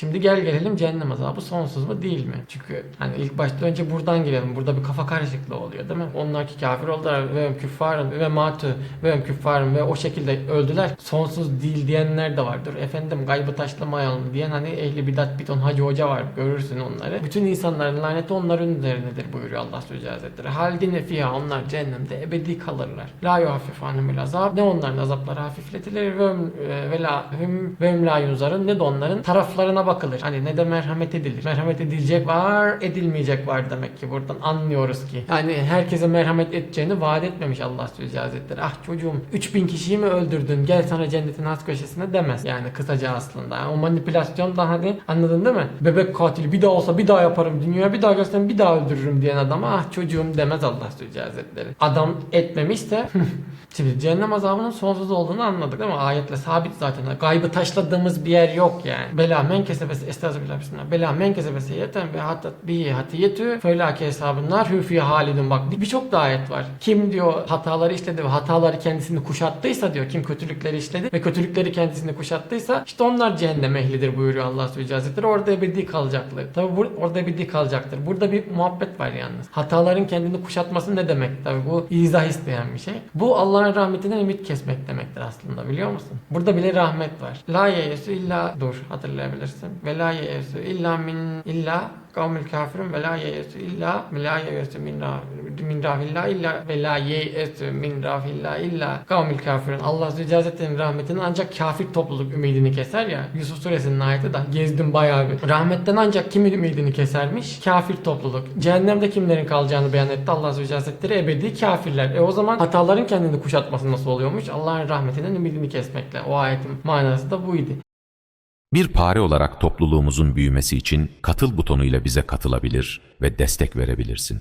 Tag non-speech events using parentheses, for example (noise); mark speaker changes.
Speaker 1: Şimdi gel gelelim cehennem azabı sonsuz mu değil mi? Çünkü hani ilk başta önce buradan girelim. Burada bir kafa karışıklığı oluyor değil mi? Onlar ki kafir oldular ve küffarın ve matü ve küffarın ve o şekilde öldüler. Sonsuz değil diyenler de vardır. Efendim gaybı taşlamayalım diyen hani ehli bidat bir ton hacı hoca var. Görürsün onları. Bütün insanların laneti onların üzerinedir buyuruyor Allah Sözü Hazretleri. Haldine fiha onlar cehennemde ebedi kalırlar. La yuhaffif anhumul azab. Ne onların azapları hafifletilir ve, hüm- ve la hüm ve la yunzarın ne de onların taraflarına bakılır. Hani ne de merhamet edilir. Merhamet edilecek var, edilmeyecek var demek ki buradan anlıyoruz ki. Yani herkese merhamet edeceğini vaat etmemiş Allah Sözü Hazretleri. Ah çocuğum 3000 kişiyi mi öldürdün? Gel sana cennetin has köşesine demez. Yani kısaca aslında. Yani o manipülasyon da hani anladın değil mi? Bebek katili bir daha olsa bir daha yaparım. Dünyaya bir daha gelsem bir daha öldürürüm diyen adama ah çocuğum demez Allah Sözü Hazretleri. Adam etmemişse (laughs) Şimdi cehennem azabının sonsuz olduğunu anladık değil mi? Ayetle sabit zaten. Gaybı taşladığımız bir yer yok yani. Bela men kesebesi estağfirullah bismillah. Bela men kesebesi yeten ve hatta bihi hatiyetü felake hesabınlar hüfi halidun. Bak bir- birçok da ayet var. Kim diyor hataları işledi ve hataları kendisini kuşattıysa diyor. Kim kötülükleri işledi ve kötülükleri kendisini kuşattıysa işte onlar cehennem ehlidir buyuruyor Allah Subhanahu Hazretleri. Orada ebedi kalacaklar. Tabi bu, orada ebedi kalacaktır. Burada bir muhabbet var yalnız. Hataların kendini kuşatması ne demek? Tabi bu izah isteyen bir şey. Bu Allah'ın rahmetinden ümit kesmek demektir aslında biliyor musun? Burada bile rahmet var. La yeyesu illa dur hatırlayabilirsin. Ve la yeyesu illa min illa kavmil kafirun ve la yeyesu illa ve la yeyesu min, min rahillah illa ve la yeyesu min rahillah illa kavmil kafirun. Allah Hazretleri'nin rahmetinden ancak kafir topluluk ümidini keser ya. Yusuf suresinin ayeti de gezdim bayağı bir. Rahmetten ancak kim ümidini kesermiş? Kafir topluluk. Cehennemde kimlerin kalacağını beyan etti Allah Hazretleri ebedi kafirler. E o zaman hataların kendini kuşatması nasıl oluyormuş? Allah'ın rahmetinden ümidini kesmekle. O ayetin manası da buydu.
Speaker 2: Bir pare olarak topluluğumuzun büyümesi için katıl butonuyla bize katılabilir ve destek verebilirsin.